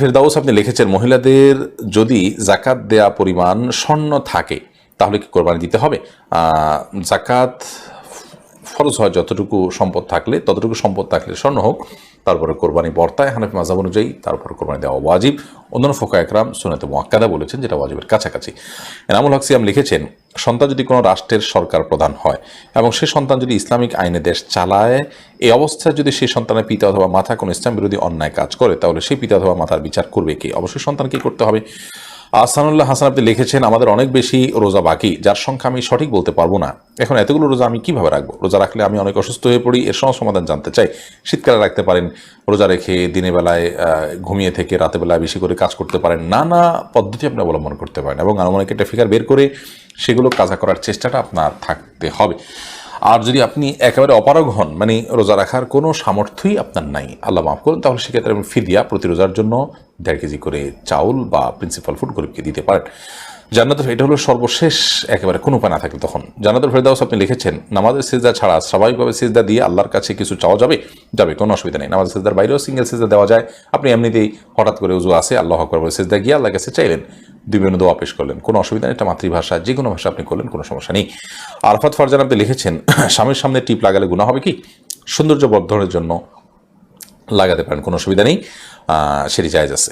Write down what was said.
ফেরদাউস, আপনি লিখেছেন, মহিলাদের যদি জাকাত দেয়া পরিমাণ স্বর্ণ থাকে, তাহলে কি কোরবানি দিতে হবে? জাকাত ফরজ হয় যতটুকু সম্পদ থাকলে, ততটুকু সম্পদ থাকলে স্বর্ণ হোক, তারপরে কোরবানি বর্তায়, হানাফি মাজাব অনুযায়ী তারপরে কোরবানি দেওয়া ওয়াজিব। অন্যান্য ফোকা একরাম সুনাতে মোয়াক্কাদা বলেছেন, যেটা ওয়াজিবের কাছাকাছি। এনামুল হক সিয়াম লিখেছেন সন্তান যদি কোনো রাষ্ট্রের সরকার প্রধান হয় এবং সে সন্তান যদি ইসলামিক আইনে দেশ চালায়, এই অবস্থায় যদি সেই সন্তানের পিতা অথবা মাথা কোনো ইসলাম বিরোধী অন্যায় কাজ করে, তাহলে সেই পিতা অথবা মাথার বিচার করবে কি? অবশ্যই সন্তান কি করতে হবে। আহসানুল্লাহ হাসান আপনি লিখেছেন, আমাদের অনেক বেশি রোজা বাকি, যার সংখ্যা আমি সঠিক বলতে পারব না। এখন এতগুলো রোজা আমি কীভাবে রাখব? রোজা রাখলে আমি অনেক অসুস্থ হয়ে পড়ি, এর সমাধান জানতে চাই। শীতকালে রাখতে পারেন, রোজা রেখে দিনের বেলায় ঘুমিয়ে থেকে রাতের বেলায় বেশি করে কাজ করতে পারেন। নানা পদ্ধতি আপনি অবলম্বন করতে পারেন এবং আনুমানিক একটা ফিগার বের করে সেগুলো কাজা করার চেষ্টাটা আপনার থাকতে হবে। আর যদি আপনি একেবারে অপারগ হন মানে রোজা রাখার কোনো সামর্থ্যই আপনার নাই, আল্লাহ মাফ করুন, তাহলে সেক্ষেত্রে আপনি ফিদিয়া, প্রতি রোজার জন্য দেড় কেজি করে চাউল বা প্রিন্সিপাল ফুড গরিবকে দিতে পারেন। জান্নাতুল এটা হলো সর্বশেষ, একেবারে কোনো উপায় না থাকলে তখন। জান্নাতুল ফেরদাউস আপনি লিখেছেন, নামাজের সিজদা ছাড়া স্বাভাবিকভাবে সিজদা দিয়ে আল্লাহর কাছে কিছু চাওয়া যাবে? যাবে, কোনো অসুবিধা নেই। নামাজের সিজদার বাইরেও সিঙ্গেল সিজদা দেওয়া যায়। আপনি এমনিতেই হঠাৎ করে উজু আসে আল্লাহ আকবর বলে সিজদা গিয়ে আল্লাহর কাছে চাইলেন। বিভিন্ন দোয়া পেশ করলেন। কোনো অসুবিধা নেই, এটা মাতৃভাষা, যে কোনো ভাষা আপনি করলেন, কোনো সমস্যা নেই। আরফাত ফারজান আপনি লিখেছেন, স্বামীর সামনে টিপ লাগালে গুণা হবে কি? সৌন্দর্য বর্ধনের জন্য লাগাতে পারেন, কোনো অসুবিধা নেই। সেটি জায়েজ আছে।